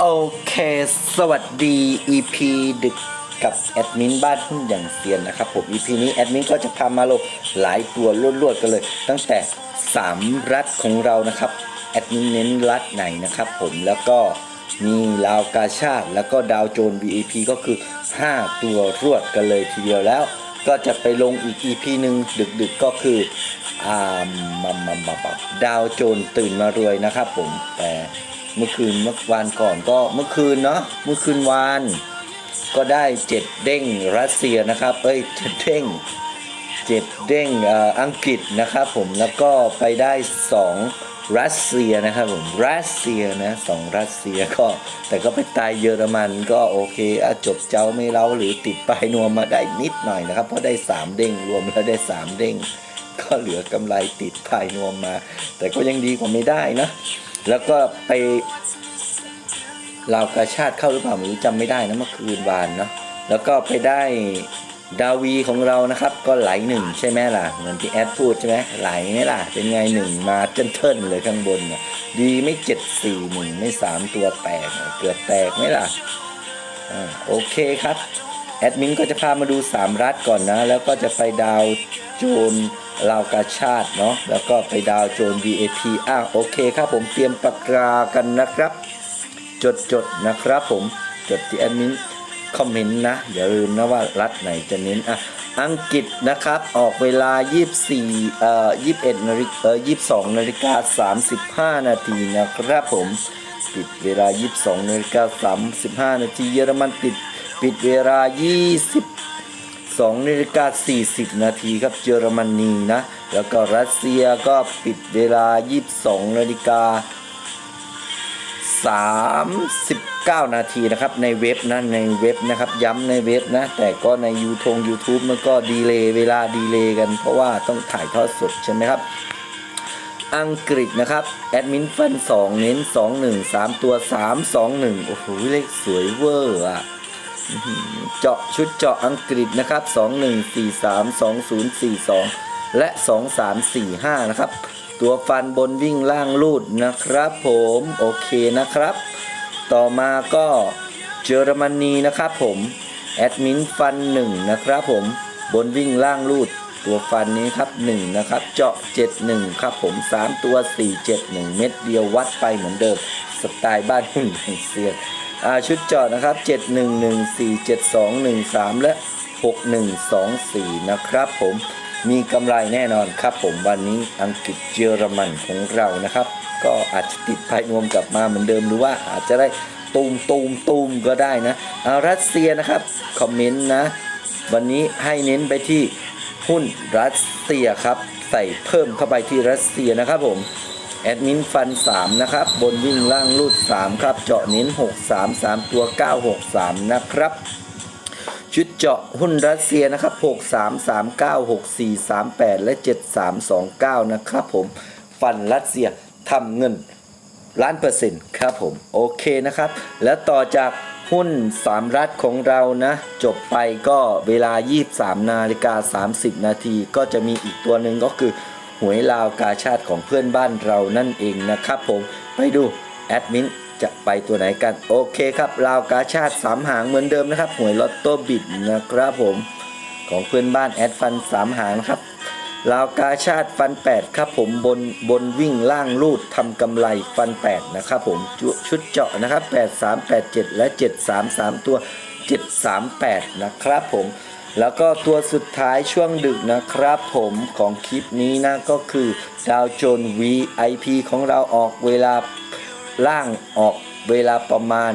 โอเค สวัสดี EP ดึกกับแอดมินบ้านหุ้นอย่างเซียนนะครับผม EP นี้แอดมินก็จะพามาลงหลายตัวรวดๆกันเลย ตั้งแต่ 3 รัฐของเรานะครับ แอดมินเน้นรัฐไหนนะครับผมแล้วก็มีลาวกาชาติ แล้วก็ดาวโจน VIP ก็คือ 5 ตัวรวดกันเลยทีเดียวแล้ว ก็จะไปลงอีก EP หนึ่งดึกๆก็คืออ่ามัมมัมมัมดาวโจนตื่นมารวยนะครับผมแต่ เมื่อคืนเมื่อวานก่อนก็เมื่อคืนเนาะเมื่อคืนวานก็ได้เจ็ดเด้งรัสเซียนะครับเอ้ยเจ็ดเด้งเจ็ดเด้งอ,อังกฤษนะครับผมแล้วก็ไปได้สองรัสเซียนะครับผมรัสเซียนะสองรัสเซียก็แต่ก็ไปตายเยอรมันก็โอเคอจบเจ้าไม่เล่าหรือติดปลายนวมมาได้นิดหน่อยนะครับ เพราะได้สามเด้งรวมแล้วได้สามเด้งก็เหลือกำไรติดปลายนวมมา แต่ก็ยังดีกว่าไม่ได้นะ แล้วก็ไปลาวกาชาติเข้าหรือเปล่าไม่รู้จำไม่ได้นะเมื่อคืนวานเนาะแล้วก็ไปได้ดาวีของเรานะครับ ก็ไหลหนึ่งใช่ไหมล่ะ เหมือนที่แอดพูดใช่ไหมไหลไหมล่ะ เป็นไงหนึ่งมาเจิ้นเทินๆเลยข้างบนน่ะดีไม่เจ็ดสี่หนึ่งไม่สามตัวแตกเกือบแตกไหมล่ะอ่าโอเคครับ แอดมินก็จะพามาดู 3 รัฐก่อนนะ แล้วก็จะไปดาว โจนลาวกาชาติเนาะแล้วก็ไปดาวโจน VAP อ้าวโอเคครับผมเตรียมปากกากันนะครับ จดจดนะครับผมจดที่แอดมินคอมเมนต์นะ อย่าลืมนะว่ารัฐไหนจะเน้นอะอังกฤษนะครับออกเวลา 24เอ่อ21นาฬิกาเอ่อ22นาฬิกา35 นาทีนะครับผมปิดเวลา 22นาฬิกา35 นาทีเยอรมันติดปิดเวลา 20 2นาฬิกา40 นาทีครับเยอรมนีนะ แล้วก็รัสเซียก็ปิดเวลา 22นาฬิกา39 นาทีนะครับในเว็บนะในเว็บนะครับย้ำในเว็บนะ แต่ก็ใน YouTube YouTube มันก็ดีเลย์เวลาดีเลย์กัน เพราะว่าต้องถ่ายทอดสดใช่ไหมครับ อังกฤษนะครับแอดมินฟัน 2 เน้น 2 1 3 ตัว 3 2 1 โอ้โหเลขสวยเวอร์อะ เจาะชุดเจาะอังกฤษนะครับ 21432042 และ 2345 นะครับ ตัวฟันบนวิ่งล่างลูดนะครับ ผมโอเคนะครับ ต่อมาก็เยอรมนีนะครับผม แอดมินฟัน 1 นะครับผมบนวิ่งล่างลูดตัวฟันนี้ครับ 1 นะครับ เจาะ 71 ครับผม 3 ตัว 471 เม็ดเดียววัดไปเหมือนเดิม สไตล์บ้านหุ่นเซียน ชุดจอดนะครับ 71147213 และ 6124 นะครับผมมีกำไรแน่นอนครับผมวันนี้อังกฤษเยอรมันของเรานะครับ ก็อาจจะติดภายนวมกลับมาเหมือนเดิมหรือว่าอาจจะได้ตูมตูมตูมก็ได้นะอารัสเซียนะครับ คอมเมนต์นะ วันนี้ให้เน้นไปที่หุ้นรัสเซียครับ ใส่เพิ่มเข้าไปที่รัสเซียนะครับผม แอดมินฟัน 3 นะครับ บนวิ่งล่างรูด 3 ครับ เจาะเน้น 6 3 3 ตัว 963 นะครับชุดเจาะหุ้นรัสเซียนะครับ 6 3 3 9 6 4 3 8 และ 7 3 2 9 นะครับผม ฟันรัสเซียทำเงินล้านเปอร์เซ็นต์ครับผม โอเคนะครับ แล้วต่อจากหุ้น 3 รัฐของเรานะ จบไปก็เวลา 23 นาฬิกา 30 นาที ก็จะมีอีกตัวหนึ่งก็คือ หวยลาวกาชาติของเพื่อนบ้านเรานั่นเองนะครับผมไปดูแอดมินจะไปตัวไหนกันโอเคครับลาวกาชาติสามหางเหมือนเดิมนะครับหวยลอตโต้บิดนะครับผมของเพื่อนบ้านแอดฟันสามหางครับลาวกาชาติฟัน 8 ครับผมบนบนวิ่งล่างลูดทำกำไรฟัน 8 นะครับผมชุชุดเจาะนะครับ 8 3 8 7 และ 7 3 3 ตัว 7 3 8 นะครับผม แล้วก็ตัวสุดท้ายช่วงดึกนะครับผมของคลิปนี้นะก็คือดาวโจน VIP ของเราออกเวลาล่างออกเวลาประมาณ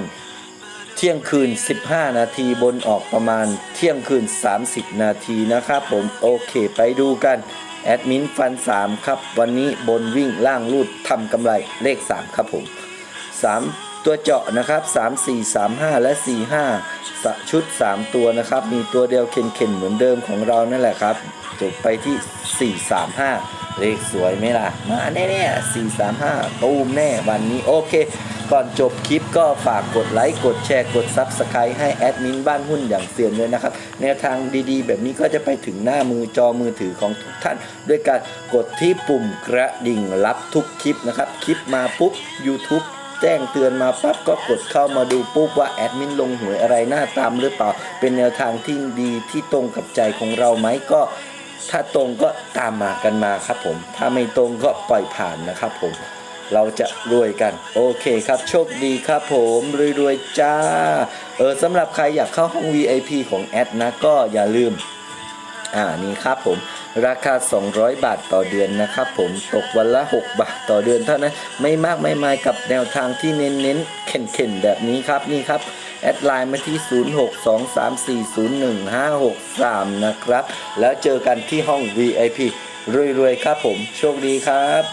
เที่ยงคืน 15 นาทีบนออกประมาณเที่ยงคืน 30 นาทีนะครับผมโอเคไปดูกันแอดมินฟัน 3 ครับ วันนี้บนวิ่งล่างรูดทำกำไรเลข 3 ครับผม 3 ตัวเจาะนะครับ 3 4 3 5 และ 4 5สชุด 3 ตัวนะครับ มีตัวเดียวเข็นๆเหมือนเดิมของเรานั่นแหละครับ จบไปที่ 4 3 5 เลขสวยไหมล่ะ มาแน่ๆ4 3 5 ตูมแน่วันนี้โอเค ก่อนจบคลิปก็ฝากกดไลค์กดแชร์กด Subscribe ให้แอดมินบ้านหุ้นอย่างเซียนด้วยนะครับ แนวทางดีๆ แบบนี้ก็จะไปถึงหน้ามือจอมือถือของทุกท่าน ด้วยการกดที่ปุ่มกระดิ่งรับทุกคลิปนะครับ คลิปมาปุ๊บ YouTube แจ้งเตือนมาปั๊บก็กดเข้ามาดูปุ๊บว่าแอดมินลงหวยอะไรหน้าตามหรือเปล่า เป็นแนวทางที่ดีที่ตรงกับใจของเราไหมก็ถ้าตรงก็ตามมากันมาครับผม ถ้าไม่ตรงก็ปล่อยผ่านนะครับผม เราจะรวยกัน โอเคครับโชคดีครับผมรวยๆจ้า เออสำหรับใครอยากเข้าห้อง VIP ของแอดนะก็อย่าลืม อ่านี่ครับผม ราคา 200 บาทต่อเดือนนะครับผมตกวันละ 6 บาทต่อเดือนเท่านั้นไม่มากไม่มายกับแนวทางที่เน้นเน้นเข็นๆแบบนี้ครับนี่ครับแอดไลน์มาที่ 0623401563 นะครับ แล้วเจอกันที่ห้อง VIP รวยๆ ครับผม โชคดีครับ